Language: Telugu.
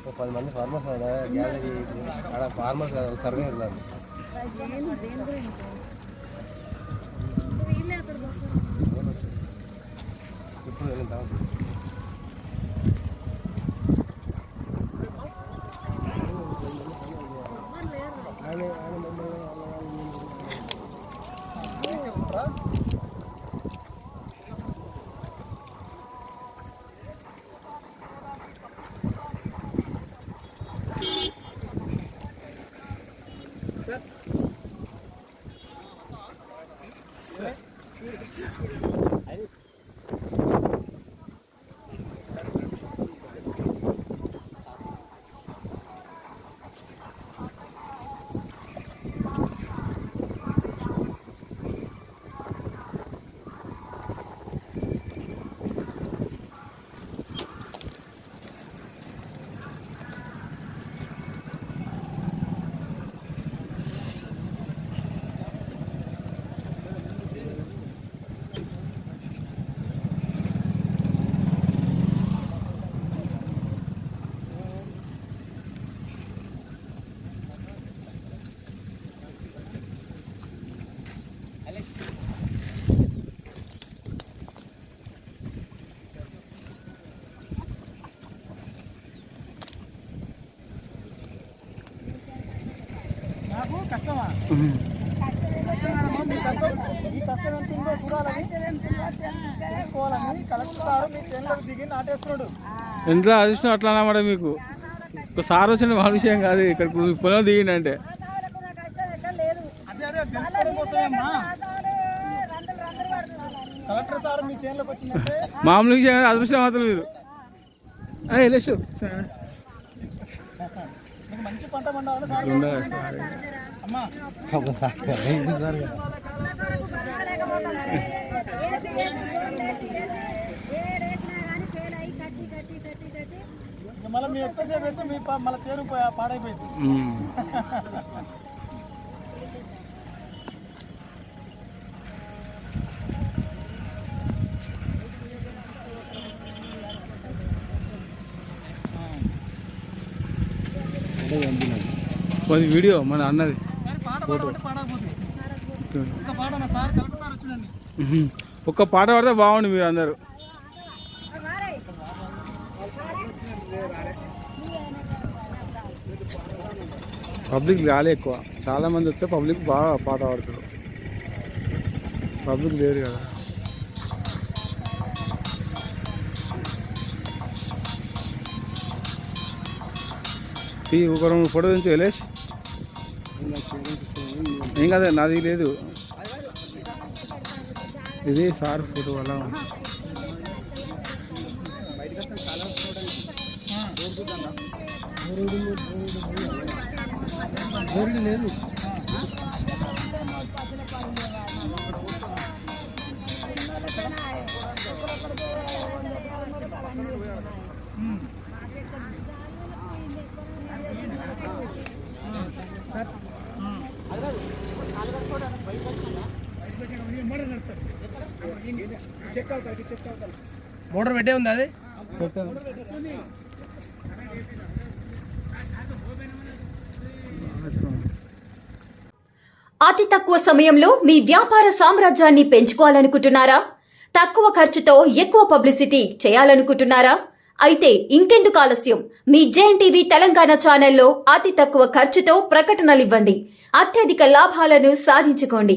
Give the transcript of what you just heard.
ఒక పది మంది ఫార్మర్స్ ఆడ గ్యాలరీ ఆడ ఫార్మర్స్ కాదు సర్వే వెళ్ళాలి ఇప్పుడు వెళ్ళిన తర్వాత. Eine కష్టమా? మీ కష్టం మీ కష్టం ఎంత ఉందో చూడాలని తెలుసుకోవాలని కలెక్టర్ గారు మీ చేనులకు దిగి నాటేస్తున్నాడు. ఎంత అదృష్టం అట్లా అన్నమాట మీకు? ఒక సార్ వచ్చిన మా విషయం కాదు ఇక్కడ పొలం దిగిందంటే అదే అదే తెలుసుకోవడం కోసమేమ్మా కలెక్టర్ సార్ మీ చేనులకు వచ్చిందంటే మామూలు విషయం అదృష్టం మాత్రం మీరు. మీకు మంచి పంట అమ్మా. మళ్ళీ మీ ఎక్కువసేపు వేస్తే మీ మళ్ళీ పా- పాడైపోయింది. అది వీడియో మన అన్నది. ఒక్క పాట పాడితే బాగుండు మీరు అందరు. పబ్లిక్ రాలే ఎక్కువ. చాలా మంది వస్తే పబ్లిక్ బాగా పాట పాడతారు. పబ్లిక్ లేరు కదా. ఈ ఒక ఫోటో నుంచి వెళ్ళేసి ఏం కదా నాది లేదు. ఇది సార్ ఫోటో అలా ఉంది. లేదు మోటార్ పెట్టే ఉంది అది? అతి తక్కువ సమయంలో మీ వ్యాపార సామ్రాజ్యాన్ని పెంచుకోవాలనుకుంటున్నారా? తక్కువ ఖర్చుతో ఎక్కువ పబ్లిసిటీ చేయాలనుకుంటున్నారా? అయితే ఇంకెందుకు ఆలస్యం. మీ జేఎన్ టీవీ తెలంగాణ ఛానల్లో అతి తక్కువ ఖర్చుతో ప్రకటనలు ఇవ్వండి. అత్యధిక లాభాలను సాధించుకోండి.